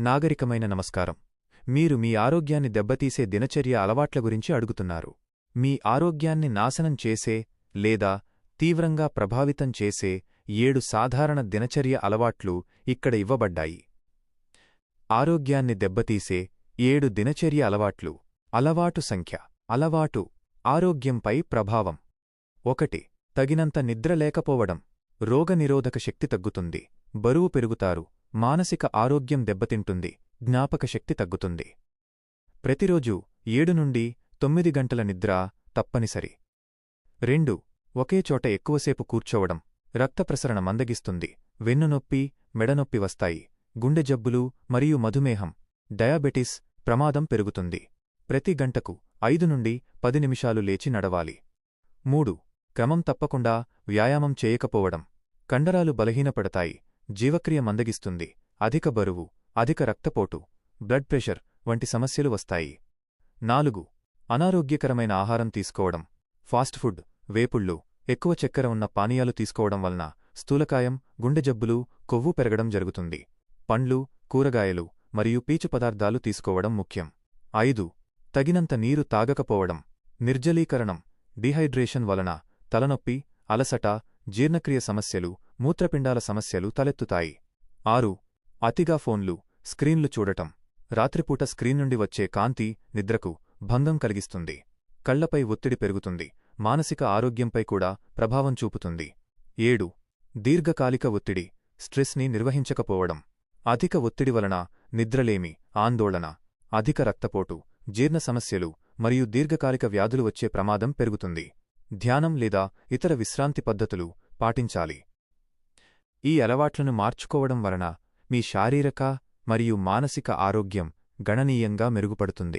నాగరికమైన నమస్కారం. మీరు మీ ఆరోగ్యాన్ని దెబ్బతీసే దినచర్య అలవాట్ల గురించి అడుగుతున్నారు. మీ ఆరోగ్యాన్ని నాశనం చేసే లేదా తీవ్రంగా ప్రభావితం చేసే ఏడు సాధారణ దినచర్య అలవాట్లు ఇక్కడ ఇవ్వబడ్డాయి. ఆరోగ్యాన్ని దెబ్బతీసే ఏడు దినచర్య అలవాట్లు. అలవాటు సంఖ్య. అలవాటు. ఆరోగ్యంపై ప్రభావం. ఒకటి. తగినంత నిద్ర లేకపోవడం. రోగనిరోధక శక్తి తగ్గుతుంది. బరువు పెరుగుతారు. మానసిక ఆరోగ్యం దెబ్బతింటుంది జ్ఞాపకశక్తి తగ్గుతుంది. ప్రతిరోజు ఏడు నుండి తొమ్మిది గంటల నిద్ర తప్పనిసరి. రెండు ఒకేచోట ఎక్కువసేపు కూర్చోవడం రక్తప్రసరణ మందగిస్తుంది వెన్నునొప్పి మెడనొప్పి వస్తాయి గుండె జబ్బులు మరియు మధుమేహం డయాబెటిస్ ప్రమాదం పెరుగుతుంది. ప్రతి గంటకు ఐదు నుండి పది నిమిషాలు లేచి నడవాలి. మూడు క్రమం తప్పకుండా వ్యాయామం చేయకపోవడం కండరాలు బలహీనపడతాయి జీవక్రియ మందగిస్తుంది. అధిక బరువు అధిక రక్తపోటు బ్లడ్ ప్రెషర్ వంటి సమస్యలు వస్తాయి. నాలుగు. అనారోగ్యకరమైన ఆహారం తీసుకోవడం. ఫాస్ట్ ఫుడ్ వేపుళ్ళు ఎక్కువ చక్కెర ఉన్న పానీయాలు తీసుకోవడం వలన స్థూలకాయం గుండె జబ్బులు కొవ్వు పెరగడం జరుగుతుంది. పండ్లు కూరగాయలు మరియు పీచు పదార్థాలు తీసుకోవడం ముఖ్యం. ఐదు. తగినంత నీరు తాగకపోవడం. నిర్జలీకరణం డీహైడ్రేషన్ వలన తలనొప్పి అలసట జీర్ణక్రియ సమస్యలు మూత్రపిండాల సమస్యలు తలెత్తుతాయి. ఆరు అతిగా ఫోన్లు స్క్రీన్లు చూడటం. రాత్రిపూట స్క్రీన్ నుండి వచ్చే కాంతి నిద్రకు భంగం కలిగిస్తుంది. కళ్ళపై ఒత్తిడి పెరుగుతుంది. మానసిక ఆరోగ్యంపై కూడా ప్రభావం చూపుతుంది. ఏడు దీర్ఘకాలిక ఒత్తిడి స్ట్రెస్ని నిర్వహించకపోవడం. అధిక ఒత్తిడి వలన నిద్రలేమి ఆందోళన అధిక రక్తపోటు జీర్ణ సమస్యలు మరియు దీర్ఘకాలిక వ్యాధులు వచ్చే ప్రమాదం పెరుగుతుంది. ధ్యానం లేదా ఇతర విశ్రాంతి పద్ధతులు పాటించాలి. ఈ అలవాట్లను మార్చుకోవడం వలన మీ శారీరక మరియు మానసిక ఆరోగ్యం గణనీయంగా మెరుగుపడుతుంది.